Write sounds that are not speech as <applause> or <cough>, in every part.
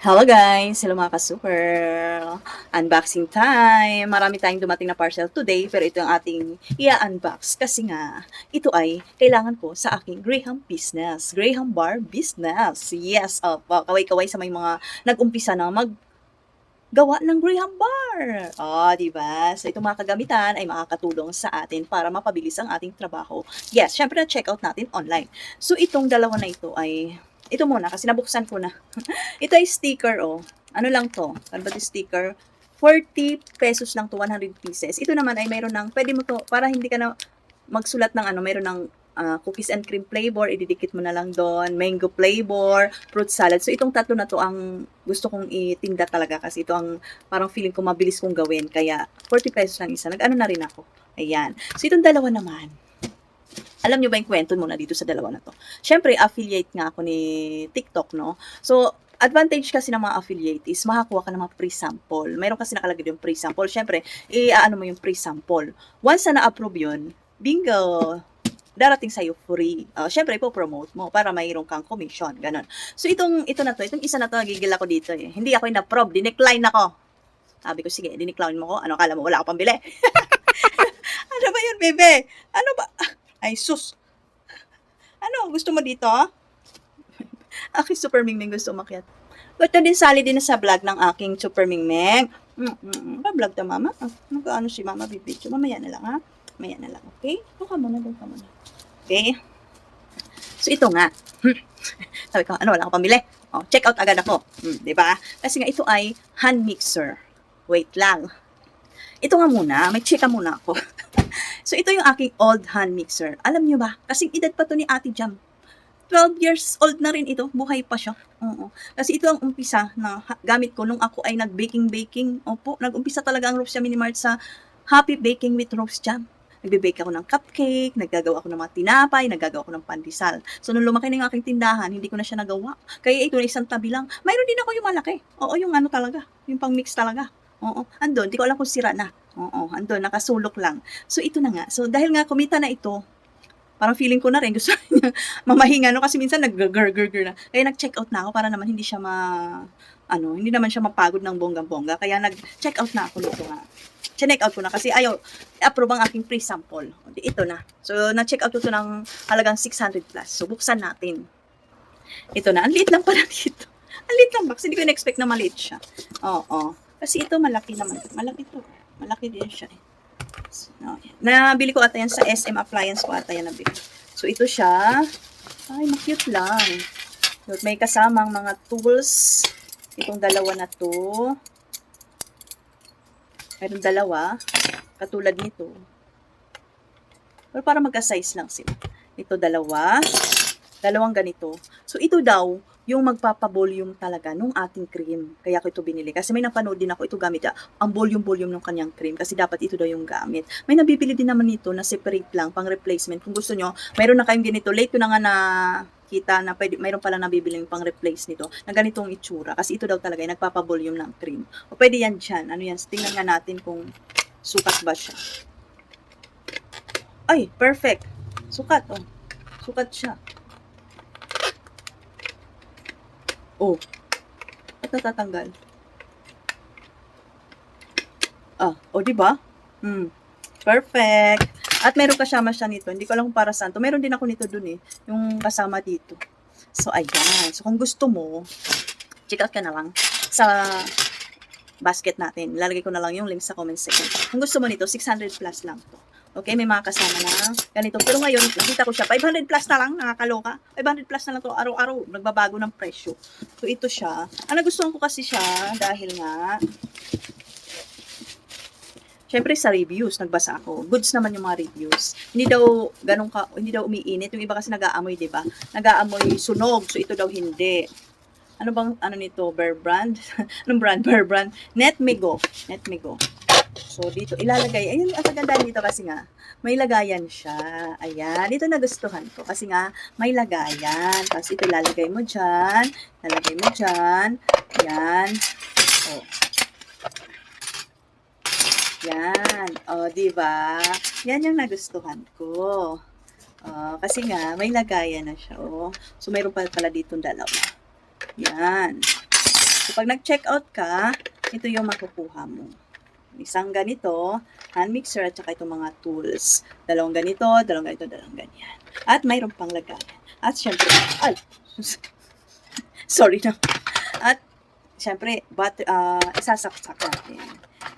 Hello guys! Hello mga ka-super! Unboxing time! Marami tayong dumating na parcel today pero ito ang ating i-unbox kasi nga ito ay kailangan ko sa aking Graham business. Graham Bar business. Yes! Oh, kaway-kaway sa may mga nag-umpisa na mag gawa ng Graham Bar. Oh, di ba? So, itong mga kagamitan ay makakatulong sa atin para mapabilis ang ating trabaho. Yes, syempre na-check out natin online. So, itong dalawa na ito ay ito muna kasi nabuksan ko na. <laughs> ito ay sticker oh. Ano lang to? 'to sticker? 40 pesos lang to 100 pieces. Ito naman ay mayroon ng pwede mo to para hindi ka na magsulat ng ano, mayroon ng ah, cookies and cream flavor, ididikit mo na lang doon, mango flavor, fruit salad. So itong tatlo na to ang gusto kong itinda talaga kasi ito ang parang feeling ko mabilis kong gawin. Kaya 40 pesos lang isa. Nag-ano na rin ako. Ayan. So itong dalawa naman, alam nyo ba yung kwento muna dito sa dalawa na to? Siyempre, affiliate nga ako ni TikTok, no? So, advantage kasi ng mga affiliate is makakuha ka ng mga pre-sample. Meron kasi nakalagay yung pre-sample. Siyempre, i-ano mo yung pre-sample. Once na na-approve yun, bingo! darating sa'yo free. Uh, Siyempre, ipopromote mo para mayroon kang commission. Ganon. So, itong, ito na to, itong isa na to, gigil ako dito eh. Hindi ako na-approve, dinecline ako. Sabi ko, sige, dinecline mo ko. Ano, kala mo, wala ako pambili. <laughs> ano ba yun, bebe? Ano ba? Ay, sus. Ano, gusto mo dito? <laughs> aking super mingming gusto umakyat. Ito din sali din sa vlog ng aking super mingming. Mm, mm, mm. Ba vlog ta mama? Ah, Nag-ano si mama bibidyo. Mamaya na lang ha. Mamaya na lang, okay? Doon ka muna, doon ka muna. Okay? So ito nga. <laughs> Sabi ko, ano, wala akong pamili. Oh, check out agad ako. Hmm, 'di ba? Kasi nga ito ay hand mixer. Wait lang. Ito nga muna, may chika muna ako. <laughs> so ito yung aking old hand mixer. Alam niyo ba? Kasing edad pa to ni Ate Jam. 12 years old na rin ito. Buhay pa siya. Oo. Kasi ito ang umpisa na gamit ko nung ako ay nag-baking-baking. Opo, nag-umpisa talaga ang Rose Jam Mini Mart sa Happy Baking with Rose Jam. Nagbe-bake ako ng cupcake, naggagawa ako ng mga tinapay, naggagawa ako ng pandesal. So, nung lumaki na yung aking tindahan, hindi ko na siya nagawa. Kaya ito na isang tabi lang. Mayroon din ako yung malaki. Oo, yung ano talaga. Yung pang-mix talaga. Oo, andun. Di ko alam kung sira na. Oo, andun. Nakasulok lang. So, ito na nga. So, dahil nga kumita na ito, parang feeling ko na rin, <laughs> gusto niya mamahinga, no? Kasi minsan nag-gur-gur-gur na. Kaya nag-check out na ako para naman hindi siya ma, ano, hindi naman siya mapagod ng bonggang-bongga. Kaya nag-check out na ako nito nga. Check out ko na kasi ayaw, approve ang aking pre-sample. O, di, Ito na. So, na-check out ko to ng halagang 600 plus. So, buksan natin. Ito na. Ang liit lang pala <laughs> dito. Ang liit lang? Kasi hindi ko na-expect na maliit siya. Oo. Kasi ito malaki naman. Malaki to. Malaki din siya eh. So, nabili ko ata yan sa SM Appliance ko ata yan nabili. So, ito siya. Ay, ma-cute lang. So, may kasamang mga tools. Itong dalawa na to. Meron dalawa. Katulad nito. Pero para magka-size lang sila. Ito dalawa. Dalawang ganito. So, ito daw, yung magpapa-volume talaga nung ating cream. Kaya ko ito binili. Kasi may napanood din ako ito gamit. ah, Ang volume-volume ng kanyang cream. Kasi dapat ito daw yung gamit. May nabibili din naman nito na separate lang, pang replacement. Kung gusto nyo, mayroon na kayong ganito. Late ko na nga na kita na pwede, mayroon pala nabibili pang replace nito na ganitong itsura. Kasi ito daw talaga yung nagpapa-volume ng cream. O pwede yan dyan. Ano yan? Tingnan nga natin kung sukat ba siya. Ay, perfect. Sukat, oh. Sukat siya. Oh. At natatanggal. Ah, oh, di ba? Hmm. Perfect. At meron kasama siya nito. Hindi ko alam para saan to. Meron din ako nito dun eh. Yung kasama dito. So, ayan. So, kung gusto mo, check out ka na lang sa basket natin. Lalagay ko na lang yung link sa comment section. Kung gusto mo nito, 600 plus lang to. Okay, may mga kasama na ganito. Pero ngayon, nakita ko siya, 500 plus na lang, nakakaloka. 500 plus na lang to, araw-araw, nagbabago ng presyo. So, ito siya. Ang nagustuhan ko kasi siya, dahil nga, Siyempre sa reviews, nagbasa ako. Goods naman yung mga reviews. Hindi daw ganun ka, hindi daw umiinit. Yung iba kasi nag-aamoy, 'di ba? Nag-aamoy sunog. So ito daw hindi. Ano bang ano nito? Bear brand? <laughs> Anong brand? Bear brand? Netmego. Netmego. So dito ilalagay. Ayun ang kagandahan dito kasi nga may lagayan siya. Ayan, ito nagustuhan ko kasi nga may lagayan. Tapos ito lalagay mo diyan, lalagay mo diyan. Yan. Oh. Yan. O, di ba? Yan yung nagustuhan ko. Oh, kasi nga, may lagayan na siya. Oh. So, mayroon pa pala dito dalawa. Yan. So, pag nag-check out ka, ito yung makukuha mo. Isang ganito, hand mixer at saka itong mga tools. Dalawang ganito, dalawang ganito, dalawang ganyan. At mayroon pang lagayan. At syempre, ay, <laughs> sorry na. At syempre, but, uh, isasaksak natin.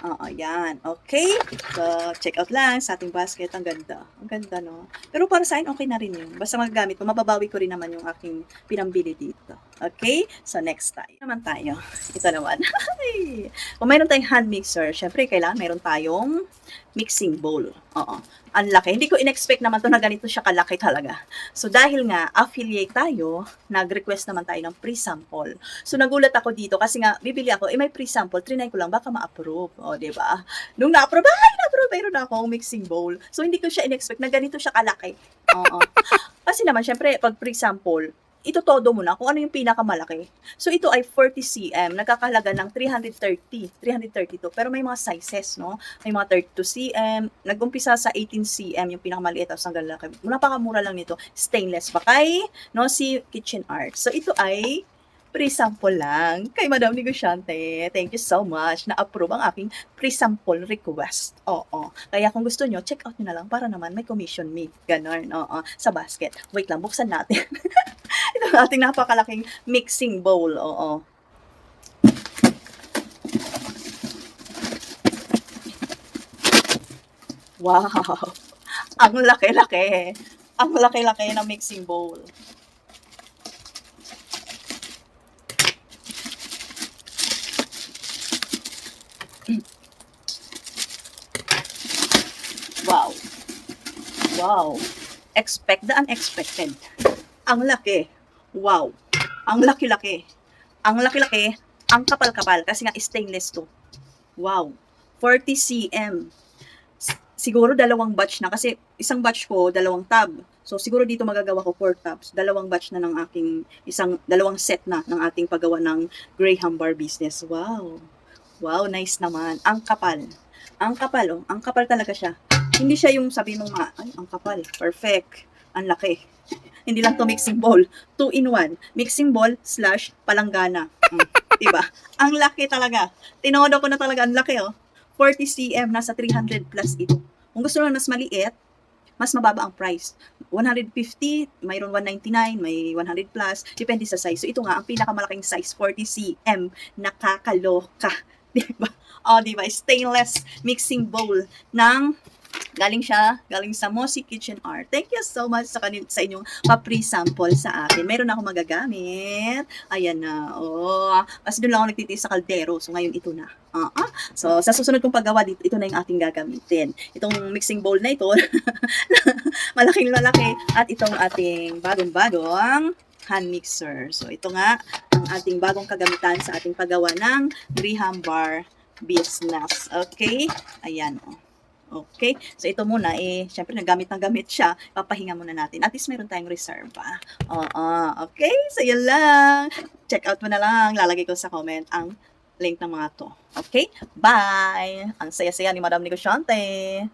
Oo, yan. Okay? So, check out lang sa ating basket. Ang ganda. Ang ganda, no? Pero para sa akin, okay na rin yun. Basta magagamit ko, mababawi ko rin naman yung aking pinambili dito. Okay? So, next tayo. Naman tayo. Ito naman. <laughs> Kung mayroon tayong hand mixer, syempre, kailangan mayroon tayong mixing bowl. Oo. Ang laki. Hindi ko in-expect naman to na ganito siya kalaki talaga. So, dahil nga, affiliate tayo, nag-request naman tayo ng pre-sample. So, nagulat ako dito kasi nga, bibili ako, eh, may pre-sample, trinay ko lang, baka ma-approve. O, di ba? Nung na-approve, ay, na-approve, mayroon na akong mixing bowl. So, hindi ko siya in-expect na ganito siya kalaki. Oo. kasi naman, syempre, pag pre-sample, ito todo mo na kung ano yung pinakamalaki. So, ito ay 40 cm, nagkakahalaga ng 330, 332. Pero may mga sizes, no? May mga 32 cm, nag-umpisa sa 18 cm, yung pinakamaliit, tapos hanggang laki. Napakamura lang nito. Stainless pa kay, no, si Kitchen Art. So, ito ay pre-sample lang kay Madam Negosyante. Thank you so much. Na-approve ang aking pre-sample request. Oo. Kaya kung gusto nyo, check out nyo na lang para naman may commission me. Ganon. Oo. Sa basket. Wait lang, buksan natin. <laughs> Ito ang ating napakalaking mixing bowl. Oo. Wow! <laughs> Ang laki-laki. Ang laki-laki ng mixing bowl. Wow. Wow. Expect the unexpected. Ang laki. Wow. Ang laki-laki. Ang laki-laki. Ang kapal-kapal. Kasi nga stainless to. Wow. 40 cm. Siguro dalawang batch na. Kasi isang batch ko, dalawang tab. So siguro dito magagawa ko 4 tabs. Dalawang batch na ng aking, isang, dalawang set na ng ating paggawa ng Graham Bar business. Wow. Wow, nice naman. Ang kapal. Ang kapal, oh. Ang kapal talaga siya. Hindi siya yung sabi mong mga, ay, ang kapal. Perfect. Ang laki. <laughs> Hindi lang to mixing bowl. Two in one. Mixing bowl slash palanggana. Mm, diba? Ang laki talaga. Tinodo ko na talaga. Ang laki, oh. 40 cm. Nasa 300 plus ito. Kung gusto mo mas maliit, mas mababa ang price. 150, mayroon 199, may 100 plus, depende sa size. So ito nga, ang pinakamalaking size, 40 cm, nakakaloka. <laughs> Diba? O, diba? Stainless mixing bowl ng galing siya, galing sa Mossy Kitchen Art. Thank you so much sa, kanil, sa inyong pa-pre-sample sa akin. Meron ako magagamit. Ayan na. Oh, kasi doon lang ako nagtitiis sa kaldero. So, ngayon ito na. Ah. So, sa susunod kong paggawa dito, ito na yung ating gagamitin. Itong mixing bowl na ito, <laughs> malaking lalaki. At itong ating bagong-bagong hand mixer. So, ito nga ang ating bagong kagamitan sa ating paggawa ng Graham Bar business. Okay? Ayan, oh. Okay? So, ito muna, eh, syempre, nagamit na gamit siya. Papahinga muna natin. At least, meron tayong reserva. Oo, okay? So, yun lang. Check out mo na lang. Lalagay ko sa comment ang link ng mga to. Okay? Bye! Ang saya-saya ni Madam Negosyante.